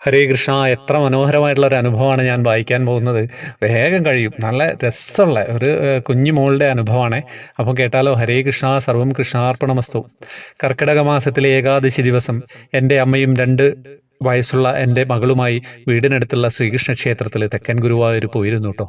ഹരേ കൃഷ്ണ എത്ര മനോഹരമായിട്ടുള്ള ഒരു അനുഭവമാണ് ഞാൻ വായിക്കാൻ പോകുന്നത്. വേഗം കഴിയും. നല്ല രസമുള്ള ഒരു കുഞ്ഞു മോളുടെ അനുഭവമാണ്. അപ്പോൾ കേട്ടാലോ? ഹരേ കൃഷ്ണ സർവം കൃഷ്ണാർപ്പണമസ്തു. കർക്കിടക മാസത്തിലെ ഏകാദശി ദിവസം എന്റെ അമ്മയും രണ്ട് വയസ്സുള്ള എന്റെ മകളുമായി വീടിനടുത്തുള്ള ശ്രീകൃഷ്ണ ക്ഷേത്രത്തിൽ തെക്കൻ ഗുരുവായൂർ പോയിരുന്നു കേട്ടോ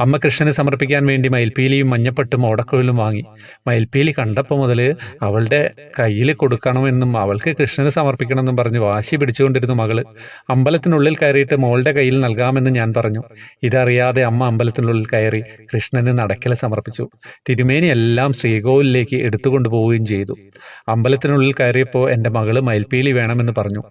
അമ്മ കൃഷ്ണനെ സമർപ്പിക്കാൻ വേണ്ടി മയിൽപ്പീലിയും മഞ്ഞപ്പട്ടും ഓടക്കുഴലും വാങ്ങി. മയിൽപ്പീലി കണ്ടപ്പോൾ മുതൽ അവളുടെ കയ്യിൽ കൊടുക്കണമെന്നും അവൾക്ക് കൃഷ്ണന് സമർപ്പിക്കണമെന്നും പറഞ്ഞ് വാശി പിടിച്ചുകൊണ്ടിരുന്നു മകൾ. അമ്പലത്തിനുള്ളിൽ കയറിയിട്ട് മോളുടെ കയ്യിൽ നൽകാമെന്ന് ഞാൻ പറഞ്ഞു. ഇതറിയാതെ അമ്മ അമ്പലത്തിനുള്ളിൽ കയറി കൃഷ്ണന് നടക്കൽ സമർപ്പിച്ചു. തിരുമേനി എല്ലാം ശ്രീകോവിലേക്ക് എടുത്തുകൊണ്ടു പോവുകയും ചെയ്തു. അമ്പലത്തിനുള്ളിൽ കയറിയപ്പോൾ എന്റെ മകൾ മയിൽപ്പീലി വേണമെന്ന് പറഞ്ഞു.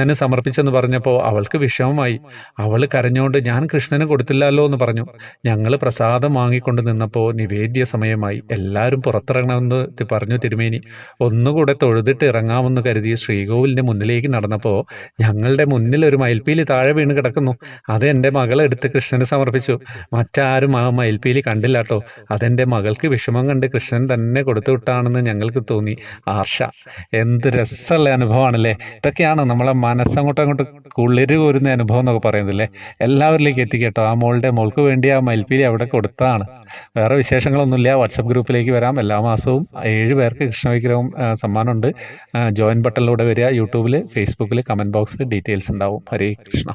കൃഷ്ണന് സമർപ്പിച്ചെന്ന് പറഞ്ഞപ്പോൾ അവൾക്ക് വിഷമമായി. അവൾ കരഞ്ഞുകൊണ്ട് ഞാൻ കൃഷ്ണന് കൊടുത്തില്ലല്ലോ എന്ന് പറഞ്ഞു. ഞങ്ങൾ പ്രസാദം വാങ്ങിക്കൊണ്ട് നിന്നപ്പോൾ നിവേദ്യ സമയമായി. എല്ലാവരും പുറത്തിറങ്ങണമെന്ന് പറഞ്ഞു തിരുമേനി. ഒന്നുകൂടെ തൊഴുതിട്ട് ഇറങ്ങാമെന്ന് കരുതി ശ്രീകോവിലിന്റെ മുന്നിലേക്ക് നടന്നപ്പോൾ ഞങ്ങളുടെ മുന്നിൽ ഒരു മയിൽപ്പീലി താഴെ വീണ് കിടക്കുന്നു. അത് എന്റെ മകളെടുത്ത് കൃഷ്ണന് സമർപ്പിച്ചു. മറ്റാരും ആ മയിൽപ്പീലി കണ്ടില്ല കേട്ടോ അതെന്റെ മകൾക്ക് വിഷമം കണ്ട് കൃഷ്ണൻ തന്നെ കൊടുത്തു വിട്ടാണെന്ന് ഞങ്ങൾക്ക് തോന്നി. ആർഷ എന്ത് രസമുള്ള അനുഭവമാണല്ലേ? ഇതൊക്കെയാണ് നമ്മളെ മനസ്സങ്ങോട്ടും അങ്ങോട്ട് കുളിര് കോരുന്ന അനുഭവം എന്നൊക്കെ പറയുന്നില്ലേ? എല്ലാവരിലേക്ക് എത്തിക്കട്ടോ ആ മോളുടെ മോൾക്ക് വേണ്ടി ആ മൽപ്പീലി അവിടെ കൊടുത്തതാണ് വേറെ വിശേഷങ്ങളൊന്നുമില്ല. വാട്സപ്പ് ഗ്രൂപ്പിലേക്ക് വരാം. എല്ലാ മാസവും ഏഴ് പേർക്ക് കൃഷ്ണവിഗ്രഹം സമ്മാനമുണ്ട്. ജോയിൻ ബട്ടണിലൂടെ വരിക. യൂട്യൂബിൽ ഫേസ്ബുക്കിൽ കമന്റ് ബോക്സിൽ ഡീറ്റെയിൽസ് ഉണ്ടാവും. ഹരേ കൃഷ്ണ.